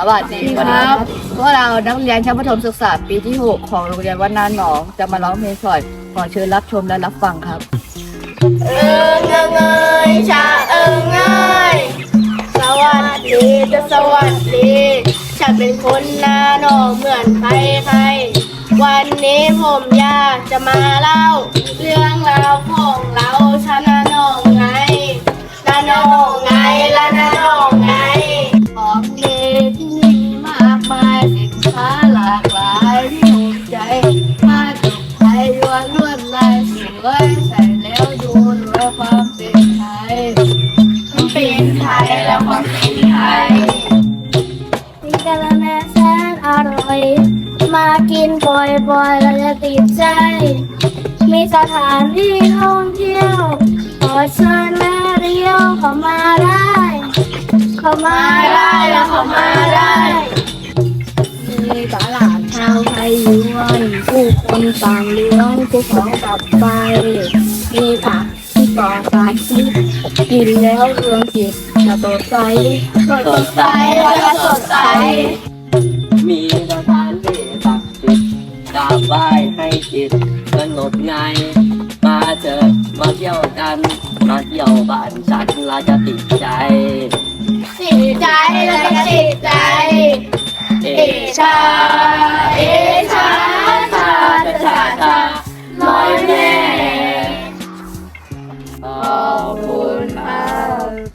สวัสดีครับพวกเรานักเรียนชั้นประถมศึกษาปีที่ 6 ของโรงเรียนวัดนาหนอง จะมาร้องเพลงสอยขอเชิญรับชมและรับฟังครับเอิงเงเอยชาเอิงเอยสวัสดีจะสวัสดี ฉันเป็นคนนาหนองเหมือนใครใครวันนี้ผมอยากจะมาเล่า เรื่องราวของเรา ค้าหลากหลายที่ถูกใจผ้าตกไทยล้วนลวดลายสวยใส่แล้วดูรวยความเป็นไทยเป็นไทยแล้วความเป็นไทยมีกะละแมแสนอร่อย มากินบ่อยๆเราจะติดใจ มีสถานที่ท่องเที่ยวขอเชิญแม่เรียวเข้ามาได้ เข้ามาได้แล้วเข้ามาาดชาวไทยยวนผู้คนต่างเลี้ยงผู้ของกลับไป มีผักที่ปลอดสารพิษกินแล้วเรืองจิตจะสดใสสดใสแล้วก็สดใส มีสถานที่ศักดิ์สิทธิ์กราบไหว้ให้จิตสงบไงมาเถิดมาเที่ยวกัน มาเที่ยวบ้านฉันเราจะติดใจ ติดใจแล้วก็ติดใจเอเอชา